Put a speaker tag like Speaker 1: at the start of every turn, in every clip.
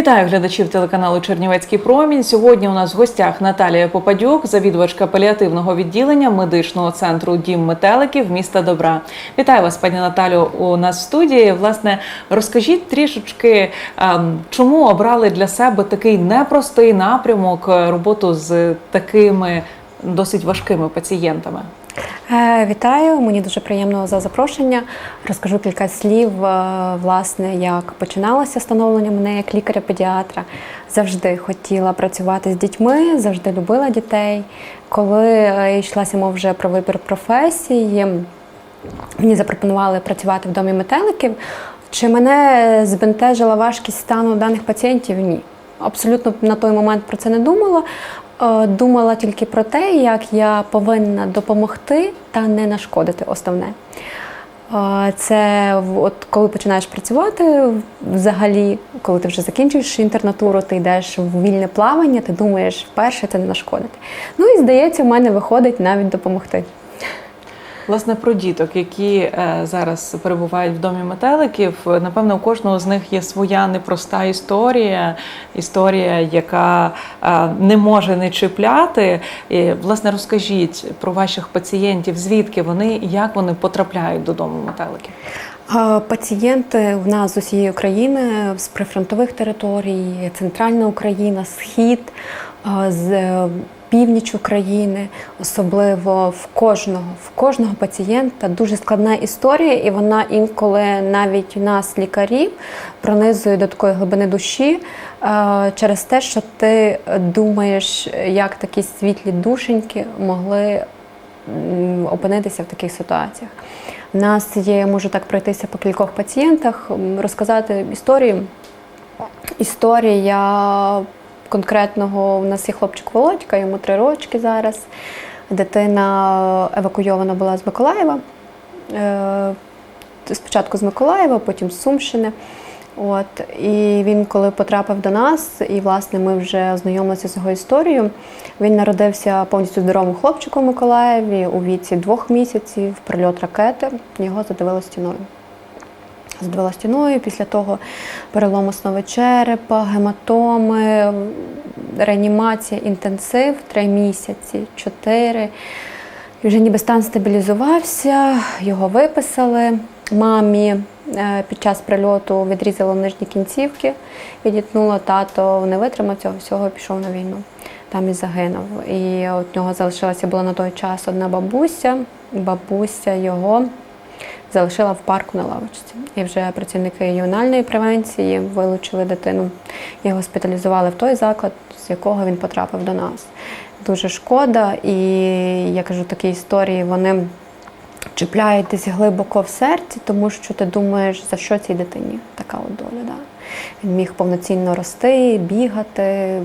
Speaker 1: Вітаю глядачів телеканалу Чернівецький промінь. Сьогодні у нас в гостях Наталія Попадюк, завідувачка паліативного відділення медичного центру Дім метеликів міста Добра. Вітаю вас, пані Наталю, у нас в студії. Власне, розкажіть трішечки, чому обрали для себе такий непростий напрямок е, роботу з такими досить важкими пацієнтами.
Speaker 2: Е, Вітаю, мені дуже приємно за запрошення. Розкажу кілька слів, е, власне, як починалося становлення мене як лікаря-педіатра. Завжди хотіла працювати з дітьми, завжди любила дітей. Коли е, йшлася мова вже про вибір професії, мені запропонували працювати в домі метеликів. Чи мене збентежила важкість стану даних пацієнтів? Ні. Абсолютно на той момент про це не думала. Е, Думала тільки про те, як я повинна допомогти та не нашкодити основне. Е, Це от коли починаєш працювати взагалі, коли ти вже закінчуєш інтернатуру, ти йдеш в вільне плавання, ти думаєш вперше це не нашкодити. Ну і здається, в мене виходить навіть допомогти.
Speaker 1: Власне, про діток, які е, зараз перебувають в домі метеликів. Напевно, у кожного з них є своя непроста історія, історія, яка е, не може не чіпляти. І, власне, розкажіть про ваших пацієнтів, звідки вони і як вони потрапляють до дому метеликів.
Speaker 2: Пацієнти в нас з усієї України, з прифронтових територій, центральна Україна, схід, е, з північ України, особливо в кожного, в кожного пацієнта дуже складна історія, і вона інколи навіть у нас, лікарів, пронизує до такої глибини душі е, через те, що ти думаєш, як такі світлі душеньки могли опинитися в таких ситуаціях. У нас є, я можу так пройтися по кількох пацієнтах, розказати історію. Історія конкретного у нас є хлопчик Володька, йому три рочки зараз. Дитина евакуйована була з Миколаєва. Е, Спочатку з Миколаєва, потім з Сумщини. От і він, коли потрапив до нас, і власне ми вже ознайомилися з його історією. Він народився повністю здоровим хлопчиком у Миколаєві у віці двох місяців, прильот ракети. Його задавило стіною. Задавило стіною, після того перелом основи черепа, гематоми, реанімація, інтенсив три місяці, чотири. І вже ніби стан стабілізувався, його виписали. Мамі е, під час прильоту відрізало нижні кінцівки, відітнуло тато, не витримав цього всього, пішов на війну. Там і загинув. І от нього залишилася була на той час одна бабуся. Бабуся його залишила в парку на лавочці. І вже працівники ювенальної превенції вилучили дитину і госпіталізували в той заклад, з якого він потрапив до нас. Дуже шкода, і я кажу, такі історії вони чіпляють десь глибоко в серці, тому що ти думаєш, за що цій дитині така от доля. Да? Він міг повноцінно рости, бігати,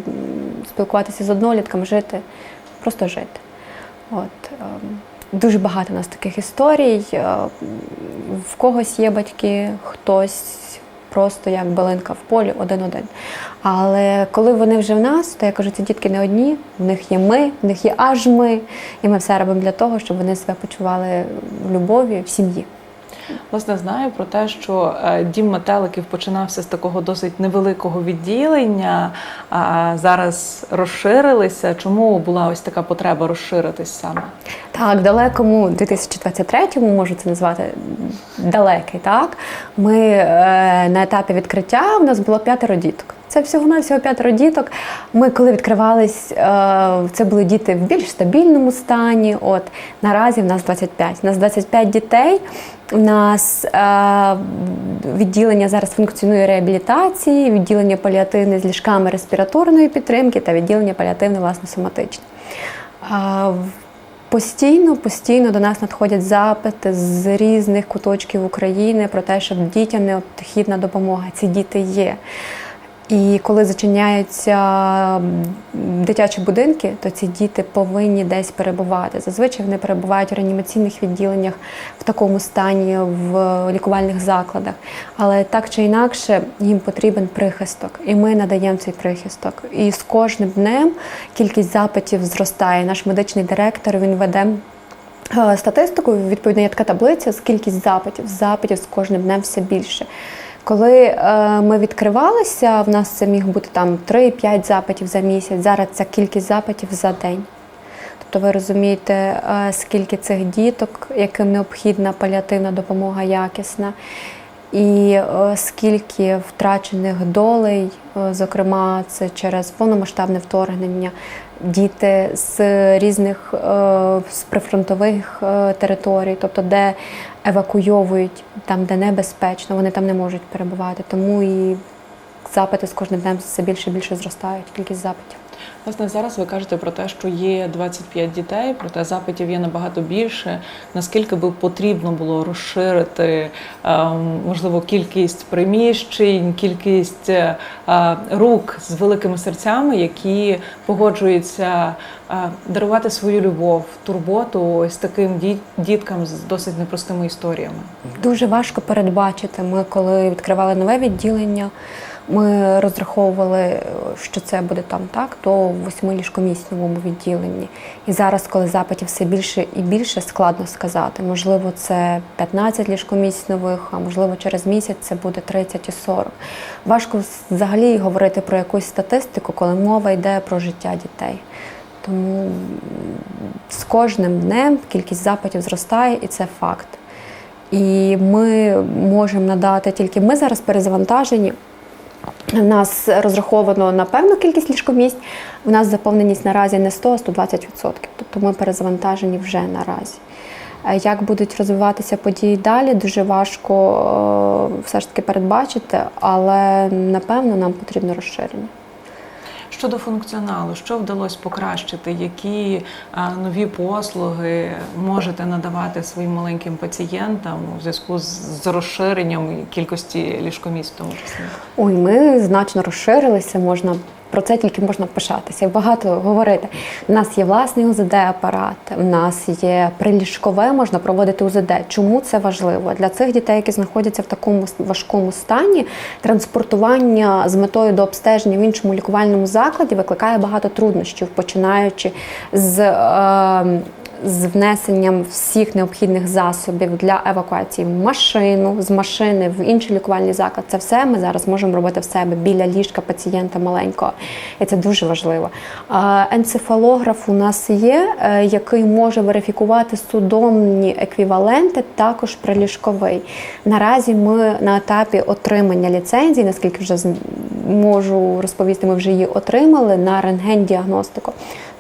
Speaker 2: спілкуватися з однолітками, жити, просто жити. От, ем, дуже багато у нас таких історій. Е, В когось є батьки, хтось просто як балинка в полі один-один. Але коли вони вже в нас, то я кажу, ці дітки не одні, в них є ми, в них є аж ми, і ми все робимо для того, щоб вони себе почували в любові, в сім'ї.
Speaker 1: Власне, знаю про те, що е, дім метеликів починався з такого досить невеликого відділення, а зараз розширилися. Чому була ось така потреба розширитись саме?
Speaker 2: Так, далекому 2023-му, можу це назвати далекий, так. Ми е, на етапі відкриття у нас було п'ятеро діток. Це всього-навсього п'ятеро діток. Ми, коли відкривались, е, це були діти в більш стабільному стані. От наразі в нас 25. У нас 25 дітей. У нас е, відділення зараз функціонує реабілітації, відділення паліативне з ліжками респіраторної підтримки та відділення паліативне власне соматичне. Постійно, постійно до нас надходять запити з різних куточків України про те, що дітям необхідна допомога. Ці діти є. І коли зачиняються дитячі будинки, то ці діти повинні десь перебувати. Зазвичай вони перебувають у реанімаційних відділеннях в такому стані, в лікувальних закладах. Але так чи інакше їм потрібен прихисток, і ми надаємо цей прихисток. І з кожним днем кількість запитів зростає. Наш медичний директор він веде. е, Статистику відповідно є така таблиця з кількість запитів. Запитів з кожним днем все більше. Коли е, ми відкривалися, в нас це міг бути там 3-5 запитів за місяць. Зараз це кількість запитів за день. Тобто ви розумієте, е, скільки цих діток, яким необхідна паліативна допомога якісна, і е, скільки втрачених долей, зокрема, це через повномасштабне вторгнення, діти з різних з прифронтових територій, тобто де евакуйовують, там, де небезпечно, вони там не можуть перебувати. Тому і запити з кожним днем все більше і більше зростають, кількість запитів.
Speaker 1: Власне, зараз ви кажете про те, що є 25 дітей, проте запитів є набагато більше. Наскільки би потрібно було розширити ем, можливо кількість приміщень, кількість е, е, рук з великими серцями, які погоджуються е, дарувати свою любов, турботу ось таким діткам з досить непростими історіями?
Speaker 2: Дуже важко передбачити. Ми, коли відкривали нове відділення, ми розраховували, що це буде там так, то в восьмиліжкомісному відділенні. І зараз, коли запитів все більше і більше, складно сказати. Можливо, це 15 ліжкомісць нових, а можливо, через місяць це буде 30 і 40. Важко взагалі говорити про якусь статистику, коли мова йде про життя дітей. Тому з кожним днем кількість запитів зростає, і це факт. І ми можемо надати тільки ми зараз перезавантажені. У нас розраховано на певну кількість ліжкомісць. У нас заповненість наразі не 100, а 120%. Тобто ми перезавантажені вже наразі. Е, Як будуть розвиватися події далі, дуже важко е, все ж таки передбачити, але напевно нам потрібно розширення.
Speaker 1: Щодо функціоналу, що вдалося покращити? Які нові послуги можете надавати своїм маленьким пацієнтам у зв'язку з, з розширенням кількості ліжкомісць в тому числі?
Speaker 2: Ой, ми значно розширилися. Можна про це тільки можна пишатися. і Багато говорити. У нас є власний УЗД-апарат, у нас є приліжкове, можна проводити УЗД. Чому це важливо? Для цих дітей, які знаходяться в такому важкому стані, транспортування з метою до обстеження в іншому лікувальному закладі викликає багато труднощів, починаючи з. Е, з внесенням всіх необхідних засобів для евакуації в машину, з машини в інший лікувальний заклад. Це все ми зараз можемо робити в себе біля ліжка пацієнта маленького. І це дуже важливо. Енцефалограф у нас є, е, який може верифікувати судомні еквіваленти, також приліжковий. Наразі ми на етапі отримання ліцензії, наскільки вже можу розповісти, ми вже її отримали на рентген-діагностику.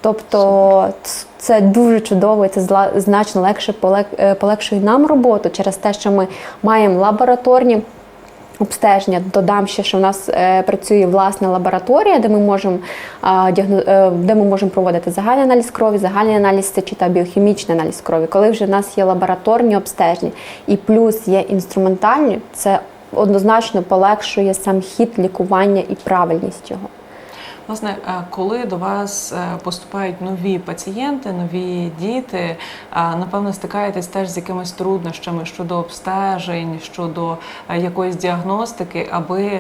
Speaker 2: Тобто це дуже чудово, і це значно легше е, полегшує нам роботу через те, що ми маємо лабораторні. Обстеження додам ще, що в нас е, працює власна лабораторія, де ми можемо діагно- е, де ми можемо проводити загальний аналіз крові, загальний аналіз сечі та біохімічний аналіз крові. Коли вже в нас є лабораторні обстеження і плюс є інструментальні, це однозначно полегшує сам хід лікування і правильність його.
Speaker 1: Власне, е, коли до вас е, поступають нові пацієнти, нові діти, е, напевно, стикаєтесь теж з якимись труднощами щодо обстежень, щодо якоїсь діагностики, аби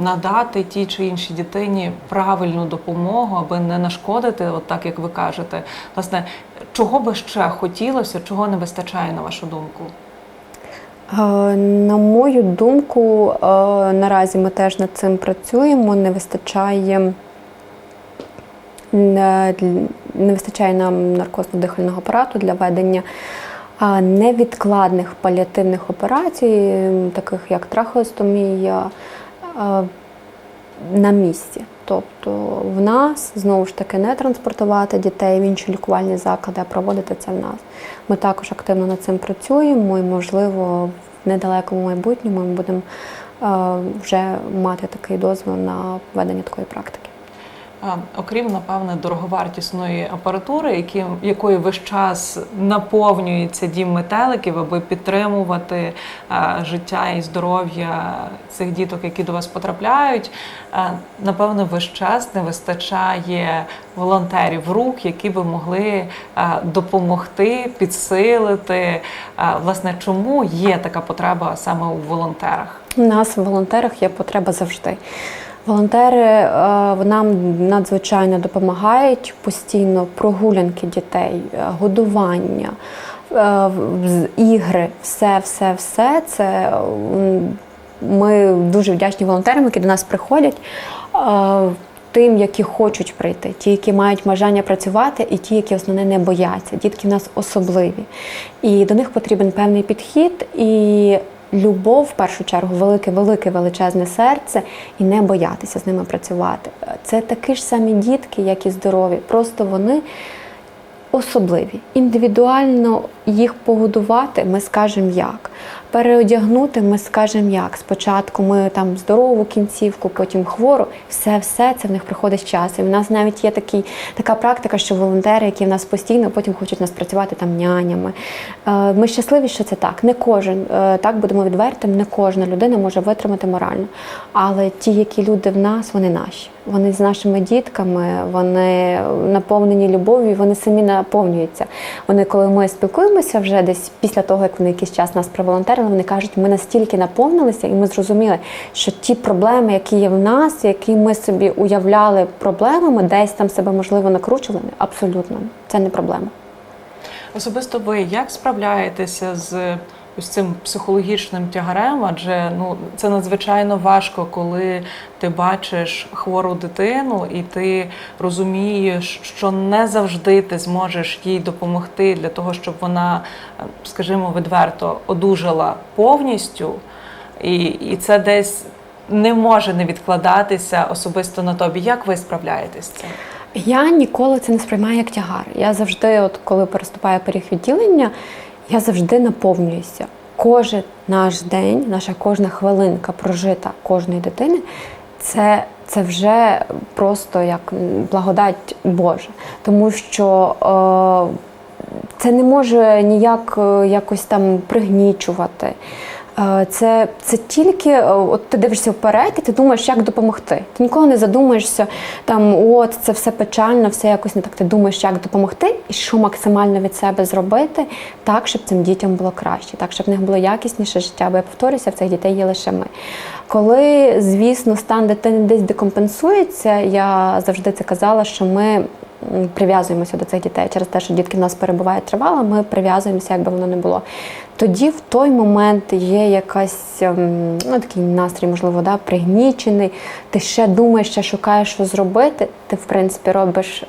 Speaker 1: надати тій чи іншій дитині правильну допомогу, аби не нашкодити, от так як ви кажете. Власне, чого би ще хотілося, чого не вистачає на вашу думку?
Speaker 2: На мою думку, наразі ми теж над цим працюємо. Не вистачає не, вистачає нам наркозно-дихального апарату для ведення невідкладних паліативних операцій, таких як трахеостомія, на місці. Тобто в нас знову ж таки не транспортувати дітей в інші лікувальні заклади, а проводити це в нас. Ми також активно над цим працюємо і, можливо, в недалекому майбутньому ми будемо вже мати такий дозвіл на ведення такої практики.
Speaker 1: Окрім, напевне, дороговартісної апаратури, які, якою весь час наповнюється дім метеликів, аби підтримувати життя і здоров'я цих діток, які до вас потрапляють, напевно, весь час не вистачає волонтерів рук, які би могли допомогти, підсилити. Власне, чому є така потреба саме у волонтерах?
Speaker 2: У нас в волонтерах є потреба завжди. Волонтери е, нам надзвичайно допомагають постійно прогулянки дітей, е, годування, е, ігри, все, все, все це ми дуже вдячні волонтерам, які до нас приходять. Тим, які хочуть прийти, ті, які мають бажання працювати, і ті, які основне не бояться. Дітки в нас особливі. І до них потрібен певний підхід і любов, в першу чергу, велике, велике, величезне серце, і не боятися з ними працювати. Це такі ж самі дітки, як і здорові. Просто вони особливі. Індивідуально їх погодувати, ми скажемо як. Переодягнути ми скажемо як. Спочатку ми там здорову кінцівку, потім хвору. Все, все це в них приходить з часом. У нас навіть є такий, така практика, що волонтери, які в нас постійно потім хочуть нас працювати там нянями. Е, Ми щасливі, що це так. Не кожен, е, так будемо відвертим, не кожна людина може витримати морально. Але ті, які люди в нас, вони наші. Вони з нашими дітками, вони наповнені любов'ю, вони самі наповнюються. Вони, коли ми спілкуємося вже десь після того, як вони якийсь час нас проволонтерили, вони кажуть, ми настільки наповнилися, і ми зрозуміли, що ті проблеми, які є в нас, які ми собі уявляли проблемами, десь там себе можливо накручували, абсолютно це не проблема.
Speaker 1: Особисто ви як справляєтеся з ось цим психологічним тягарем? Адже ну це надзвичайно важко, коли ти бачиш хвору дитину і ти розумієш, що не завжди ти зможеш їй допомогти для того, щоб вона, е, скажімо, відверто одужала повністю, і, і це десь не може не відкладатися особисто на тобі. Як ви справляєтесь з цим?
Speaker 2: Я ніколи це не сприймаю як тягар. Я завжди, от коли переступаю поріг відділення, я завжди наповнююся. Кожен наш день, наша кожна хвилинка прожита кожної дитини, це, це вже просто як благодать Божа. Тому що е, це не може ніяк е, якось там пригнічувати. Е, Це, це тільки е, от ти дивишся вперед, і ти думаєш, як допомогти. Ти ніколи не задумаєшся, там от це все печально, все якось не так. Ти думаєш, як допомогти, і що максимально від себе зробити, так, щоб цим дітям було краще, так, щоб в них було якісніше життя. Бо я повторюся, в цих дітей є лише ми. Коли, звісно, стан дитини десь декомпенсується, я завжди це казала, що ми прив'язуємося до цих дітей через те, що дітки в нас перебувають тривало, ми прив'язуємося, як би воно не було. Тоді в той момент є якась ем, ну, такий настрій, можливо, да, пригнічений. Ти ще думаєш, ще шукаєш, що зробити. Ти, в принципі, робиш.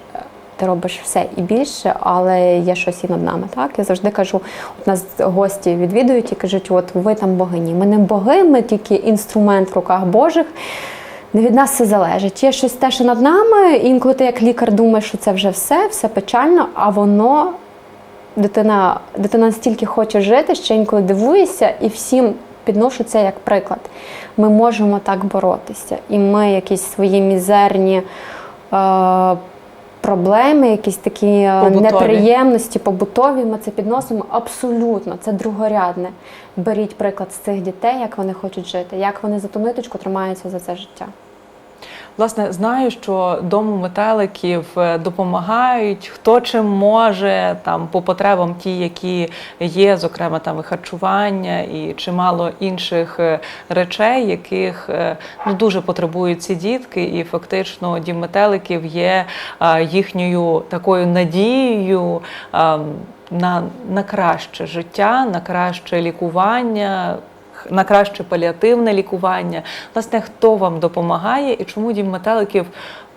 Speaker 2: Ти робиш все і більше, але є щось і над нами. Так я завжди кажу: от нас гості відвідують і кажуть, от ви там богині. Ми не боги, ми тільки інструмент в руках Божих. Не від нас все залежить. Є щось те, що над нами. Інколи ти як лікар думаєш, що це вже все, все печально, а воно дитина, дитина настільки хоче жити, що інколи дивуєшся і всім підношу це як приклад. Ми можемо так боротися. І ми якісь свої мізерні. Е- Проблеми, якісь такі е,
Speaker 1: Побутові.
Speaker 2: неприємності, побутові, ми це підносимо абсолютно. Це другорядне. Беріть приклад з цих дітей, як вони хочуть жити, як вони за ту ниточку тримаються за це життя.
Speaker 1: Власне, знаю, що дому метеликів е, допомагають, хто чим може, там по потребам ті, які є, зокрема там і харчування, і чимало інших е, речей, яких е, ну дуже потребують ці дітки, і фактично дім метеликів є їхньою такою надією. е, На, на краще життя, на краще лікування, на краще паліативне лікування. Власне, хто вам допомагає і чому дім метеликів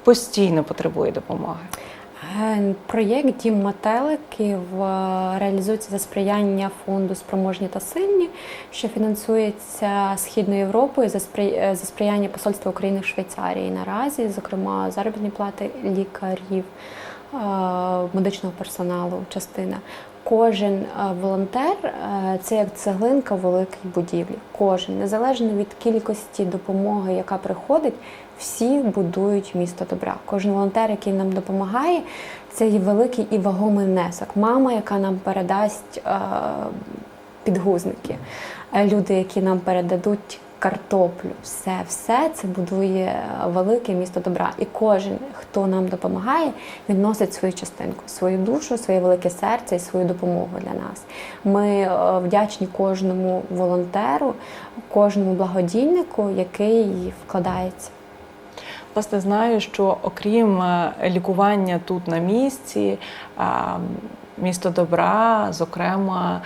Speaker 1: постійно потребує допомоги?
Speaker 2: Е, Проєкт Дім метеликів е, реалізується за сприяння фонду Спроможні та сильні, що фінансується Східною Європою за е, за сприяння Посольства України в Швейцарії наразі, зокрема заробітні плати лікарів, медичного персоналу, частина. Кожен е, волонтер е, це як цеглинка в великій будівлі. Кожен, незалежно від кількості допомоги, яка приходить, всі будують місто добра. Кожен волонтер, який нам допомагає, це є великий і вагомий внесок. Мама, яка нам передасть е, підгузники, люди, які нам передадуть картоплю, все, все це будує велике місто добра. І кожен, хто нам допомагає, він носить свою частинку, свою душу, своє велике серце і свою допомогу для нас. Ми е, вдячні кожному волонтеру, кожному благодійнику, який вкладається.
Speaker 1: Власне, знаю, що окрім е, лікування тут на місці, місто добра, зокрема,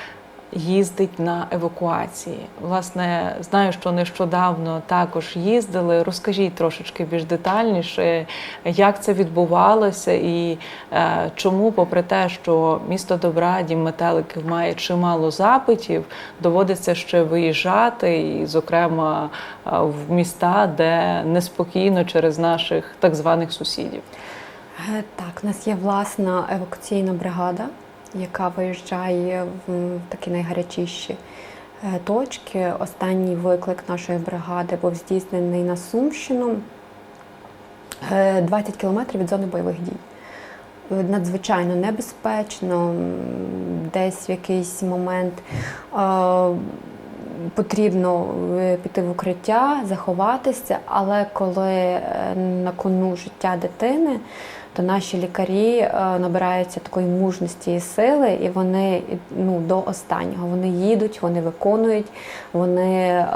Speaker 1: їздить на евакуації. Власне, знаю, що нещодавно також їздили. Розкажіть трошечки більш детальніше, як це відбувалося, і е, чому, попри те, що місто добра, дім метеликів має чимало запитів, доводиться ще виїжджати, і, зокрема, е, в міста, де неспокійно через наших так званих сусідів.
Speaker 2: Е, Так, у нас є власна евакуаційна бригада, яка виїжджає в такі найгарячіші е, точки. Останній виклик нашої бригади був здійснений на Сумщину е, 20 кілометрів від зони бойових дій. Е, Надзвичайно небезпечно, десь в якийсь момент е, потрібно е, піти в укриття, заховатися, але коли е, на кону життя дитини, то наші лікарі е, набираються такої мужності і сили, і вони ну, до останнього вони їдуть, вони виконують, вони е,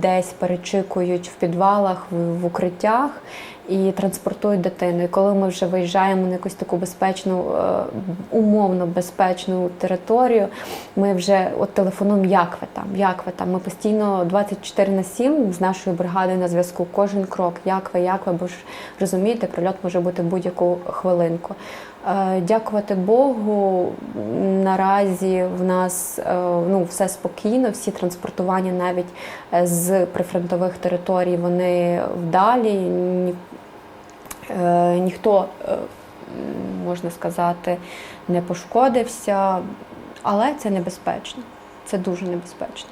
Speaker 2: десь перечікують в підвалах, в, укриттях і транспортують дитину. І коли ми вже виїжджаємо на якусь таку безпечну, е, умовно безпечну територію, ми вже от телефонуємо, як ви там, як ви там. Ми постійно 24 на 7 з нашою бригадою на зв'язку. Кожен крок, як ви, як ви, бо ж розумієте, прильот може бути в будь-яку хвилинку. Е, Дякувати Богу, наразі в нас е, ну, все спокійно, всі транспортування навіть е, з прифронтових територій вони вдалі. Ні- Ніхто, можна сказати, не пошкодився, але це небезпечно. Це дуже небезпечно.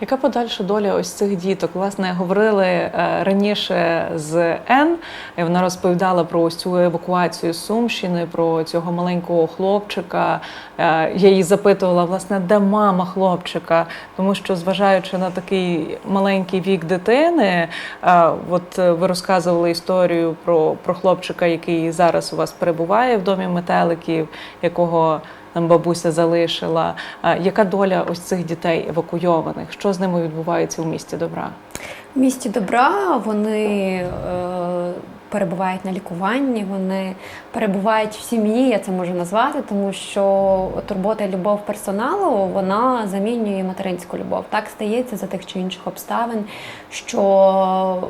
Speaker 1: Яка подальша доля ось цих діток? Власне, говорили е, раніше з Н. і Вона розповідала про ось цю евакуацію з Сумщини, про цього маленького хлопчика. Е, Я її запитувала, власне, де мама хлопчика? Тому що, зважаючи на такий маленький вік дитини, е, от ви розказували історію про, про хлопчика, який зараз у вас перебуває в домі метеликів, якого нам бабуся залишила. Яка доля ось цих дітей евакуйованих? Що з ними відбувається у місті добра?
Speaker 2: В місті добра вони е, перебувають на лікуванні, вони перебувають в сім'ї, я це можу назвати, тому що турбота і любов персоналу вона замінює материнську любов. Так стається за тих чи інших обставин, що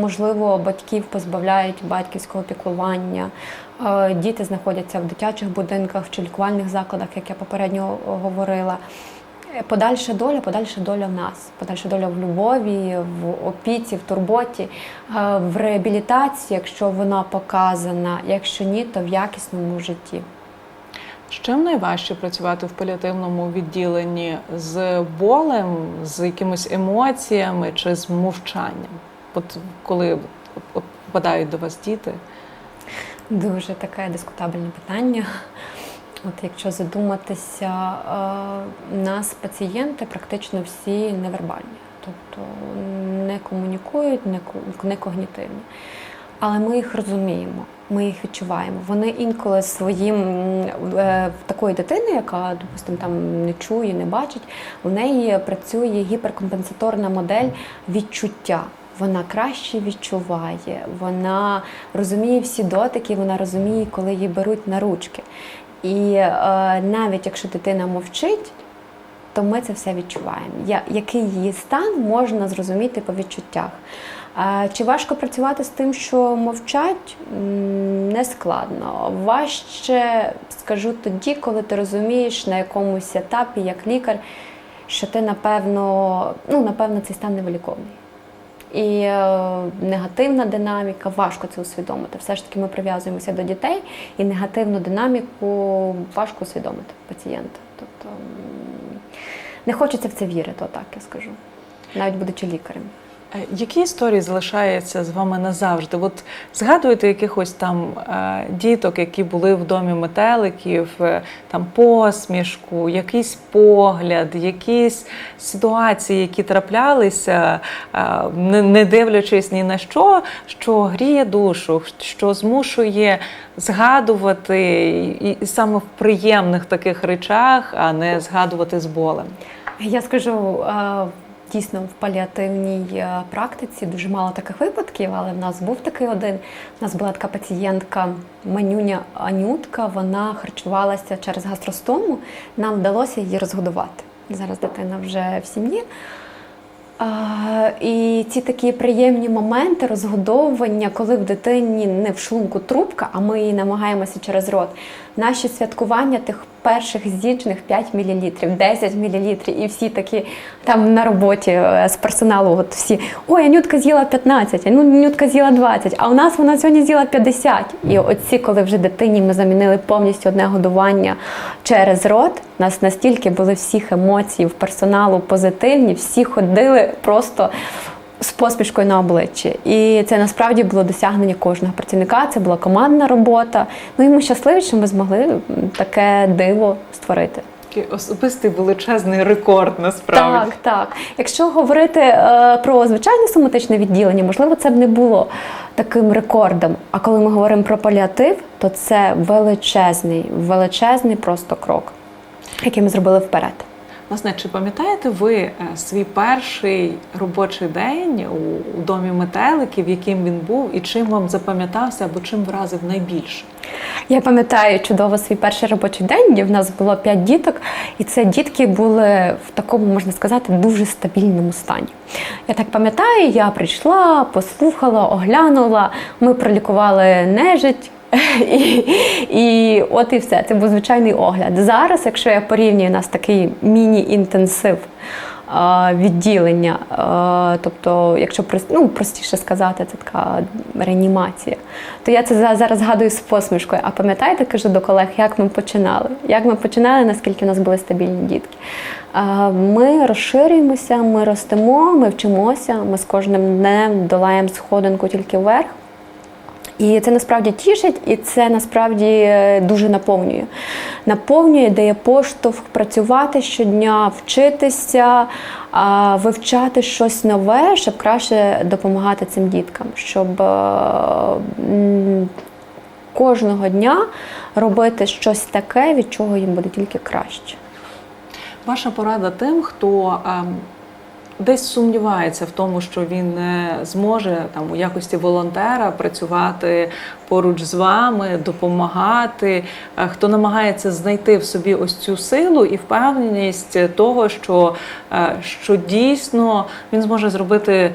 Speaker 2: можливо батьків позбавляють батьківського піклування. Е, Діти знаходяться в дитячих будинках чи лікувальних закладах, як я попередньо говорила. Е, Подальша доля, подальша доля в нас, подальша доля в любові, в опіці, в турботі, е, в реабілітації, якщо вона показана, якщо ні, то в якісному житті.
Speaker 1: З чим найважче працювати в паліативному відділенні? З болем, з якимись емоціями чи з мовчанням? От коли попадають до вас діти?
Speaker 2: Дуже таке дискутабельне питання. От якщо задуматися, е, нас пацієнти практично всі невербальні, тобто не комунікують, не когнітивні. Але ми їх розуміємо, ми їх відчуваємо. Вони інколи своїм е, такої дитини, яка, допустимо, там не чує, не бачить, в неї працює гіперкомпенсаторна модель відчуття. Вона краще відчуває, вона розуміє всі дотики, вона розуміє, коли її беруть на ручки. І е, навіть якщо дитина мовчить, то ми це все відчуваємо. Я, який її стан можна зрозуміти по відчуттях. А, чи важко працювати з тим, що мовчать? Не складно. Важче скажу тоді, коли ти розумієш на якомусь етапі, як лікар, що ти напевно, ну напевно, цей стан невиліковний. І е, негативна динаміка, важко це усвідомити. Все ж таки ми прив'язуємося до дітей, і негативну динаміку важко усвідомити пацієнта. Тобто не хочеться в це вірити, отак я скажу, навіть будучи лікарем.
Speaker 1: Е, Які історії залишаються з вами назавжди? От згадуєте якихось там е, діток, які були в домі метеликів, е, там посмішку, якийсь погляд, якісь ситуації, які траплялися, не, дивлячись ні на що, що гріє душу, що змушує згадувати і саме в приємних таких речах, а не згадувати з болем.
Speaker 2: Я скажу. Дійсно, в паліативній е, практиці дуже мало таких випадків, але в нас був такий один. У нас була така пацієнтка Манюня Анютка. Вона харчувалася через гастростому. Нам вдалося її розгодувати. Зараз дитина вже в сім'ї. А, і ці такі приємні моменти розгодовування, коли в дитині не в шлунку трубка, а ми її намагаємося через рот. Наші святкування тих перших зіджених 5 мл, 10 мл, і всі такі там на роботі е, з персоналу, от всі, ой, Анютка з'їла 15, ну Анютка з'їла 20, а у нас вона сьогодні з'їла 50. І оці, коли вже дитині ми замінили повністю одне годування через рот, у нас настільки були всіх емоцій в персоналу позитивні, всі ходили просто з посмішкою на обличчі. І це насправді було досягнення кожного працівника. Це була командна робота. Ну і ми щасливі, що ми змогли таке диво створити.
Speaker 1: Такий особистий величезний рекорд насправді.
Speaker 2: Так, так. Якщо говорити е, про звичайне соматичне відділення, можливо, це б не було таким рекордом. А коли ми говоримо про паліатив, то це величезний, величезний просто крок, який ми зробили вперед.
Speaker 1: Власне, чи пам'ятаєте ви е, свій перший робочий день у, у домі метеликів, яким він був, і чим вам запам'ятався або чим вразив найбільше?
Speaker 2: Я пам'ятаю чудово свій перший робочий день, де в нас було п'ять діток, і це дітки були в такому, можна сказати, дуже стабільному стані. Я так пам'ятаю, я прийшла, послухала, оглянула, ми пролікували нежить. І, і от і все. Це був звичайний огляд. Зараз, якщо я порівнюю нас такий міні-інтенсив відділення, тобто, якщо ну, простіше сказати, це така реанімація, то я це зараз згадую з посмішкою. А пам'ятаєте, кажу до колег, як ми починали? Як ми починали, наскільки у нас були стабільні дітки? Ми розширюємося, ми ростемо, ми вчимося, ми з кожним днем долаємо сходинку тільки вверх. І це насправді тішить, і це насправді е, дуже наповнює. Наповнює, дає поштовх працювати щодня, вчитися, вивчати щось нове, щоб краще допомагати цим діткам, щоб е, кожного дня робити щось таке, від чого їм буде тільки краще.
Speaker 1: Ваша порада тим, хто ем, десь сумнівається в тому, що він не зможе там у якості волонтера працювати поруч з вами, допомагати, е, хто намагається знайти в собі ось цю силу і впевненість того, що, е, що дійсно він зможе зробити.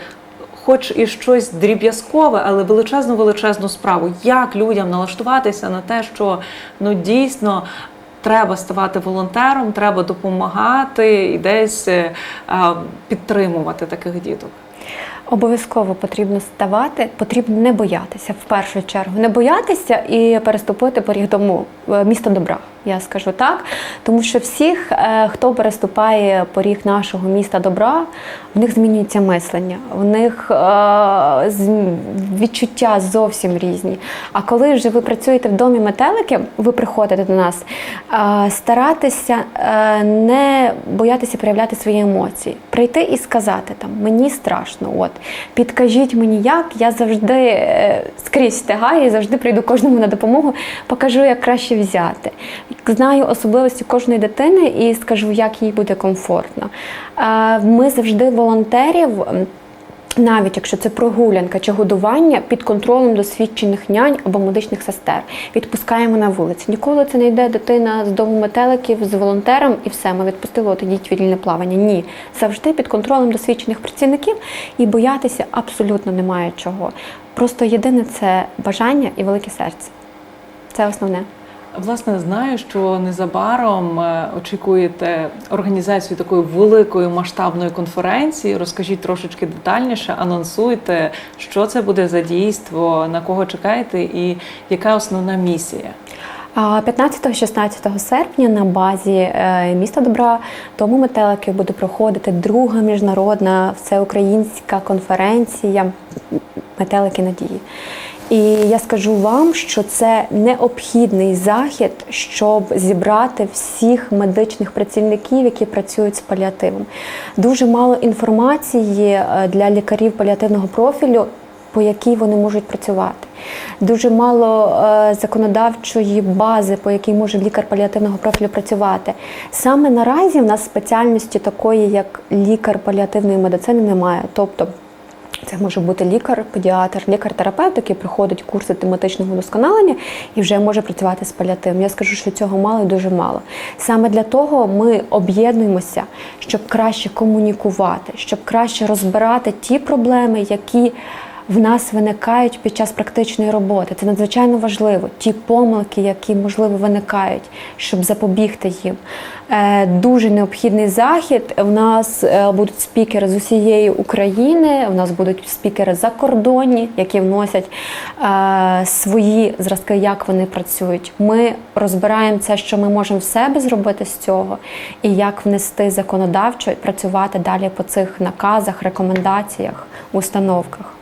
Speaker 1: Хоч і щось дріб'язкове, але величезну величезну справу. Як людям налаштуватися на те, що ну дійсно треба ставати волонтером, треба допомагати і десь е, підтримувати таких діток.
Speaker 2: Обов'язково потрібно ставати, потрібно не боятися в першу чергу, не боятися і переступити поріг дому е, місто добра. Я скажу так, тому що всіх, е, хто переступає поріг нашого міста добра, в них змінюється мислення, в них е, відчуття зовсім різні. А коли вже ви працюєте в домі метелики, ви приходите до нас, е, старатися не боятися проявляти свої емоції, прийти і сказати там мені страшно, от підкажіть мені, як я завжди скрізь встигаю і завжди прийду кожному на допомогу, покажу, як краще взяти. Знаю особливості кожної дитини і скажу, як їй буде комфортно. Ми завжди волонтерів. навіть якщо це прогулянка чи годування під контролем досвідчених нянь або медичних сестер, відпускаємо на вулиці. Ніколи це не йде дитина з дому метеликів з волонтером і все, ми відпустили, от ідіть вільне плавання. Ні, завжди під контролем досвідчених працівників і боятися абсолютно немає чого. Просто єдине це бажання і велике серце. Це основне.
Speaker 1: Власне, знаю, що незабаром е, очікуєте організацію такої великої масштабної конференції. Розкажіть трошечки детальніше, анонсуйте, що це буде за дійство, на кого чекаєте, і яка основна місія.
Speaker 2: А 15-16 серпня на базі е, міста Добра Дому метеликів буде проходити друга міжнародна всеукраїнська конференція Метелики надії. І я скажу вам, що це необхідний захід, щоб зібрати всіх медичних працівників, які працюють з паліативом. Дуже мало інформації е, для лікарів паліативного профілю по якій вони можуть працювати. Дуже мало е, законодавчої бази, по якій може лікар паліативного профілю працювати. Саме наразі в нас спеціальності такої, як лікар паліативної медицини, немає. Тобто Це може бути лікар, педіатр, лікар-терапевт, який проходить курси тематичного досконалення і вже може працювати з паліативом. Я скажу, що цього мало і дуже мало. Саме для того ми об'єднуємося, щоб краще комунікувати, щоб краще розбирати ті проблеми, які в нас виникають під час практичної роботи. Це надзвичайно важливо. Ті помилки, які можливо виникають, щоб запобігти їм. Е, Дуже необхідний захід. У нас е, будуть спікери з усієї України. У нас будуть спікери закордонні, які вносять е, свої зразки, як вони працюють. Ми розбираємо це, що ми можемо в себе зробити з цього, і як внести законодавчо і працювати далі по цих наказах, рекомендаціях, установках.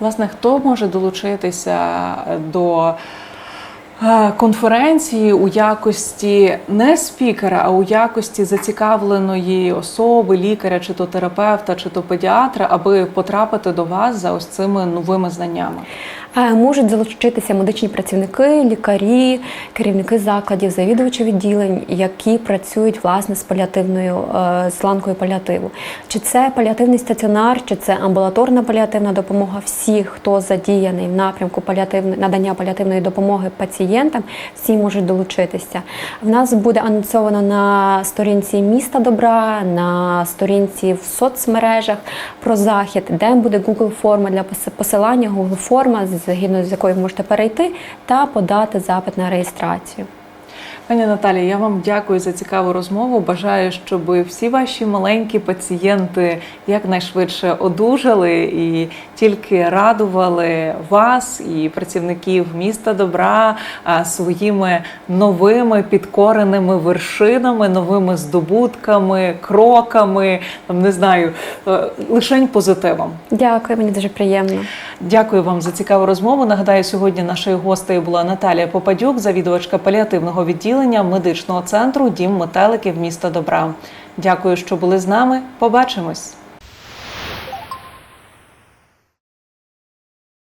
Speaker 1: Власне, хто може долучитися до е, конференції у якості не спікера, а у якості зацікавленої особи, лікаря, чи то терапевта, чи то педіатра, аби потрапити до вас за ось цими новими знаннями?
Speaker 2: Е, Можуть залучитися медичні працівники, лікарі, керівники закладів, завідувачі відділень, які працюють власне з паліативною е, з ланкою паліативу. Чи це паліативний стаціонар, чи це амбулаторна паліативна допомога. Всі, хто задіяний в напрямку паліативної надання паліативної допомоги пацієнтам, всі можуть долучитися. В нас буде анонсовано на сторінці міста добра, на сторінці в соцмережах про захід, де буде Google форма для пос- посилання, Google форма, згідно з якою ви можете перейти та подати запит на реєстрацію.
Speaker 1: Пані Наталі, я вам дякую за цікаву розмову. Бажаю, щоб всі ваші маленькі пацієнти якнайшвидше одужали і тільки радували вас і працівників міста добра своїми новими підкореними вершинами, новими здобутками, кроками. Там не знаю, е, лишень позитивом.
Speaker 2: Дякую, мені дуже приємно.
Speaker 1: Дякую вам за цікаву розмову. Нагадаю, сьогодні нашою гостею була Наталія Попадюк, завідувачка паліативного відділення медичного центру Дім метеликів міста Добра. Дякую, що були з нами. Побачимось.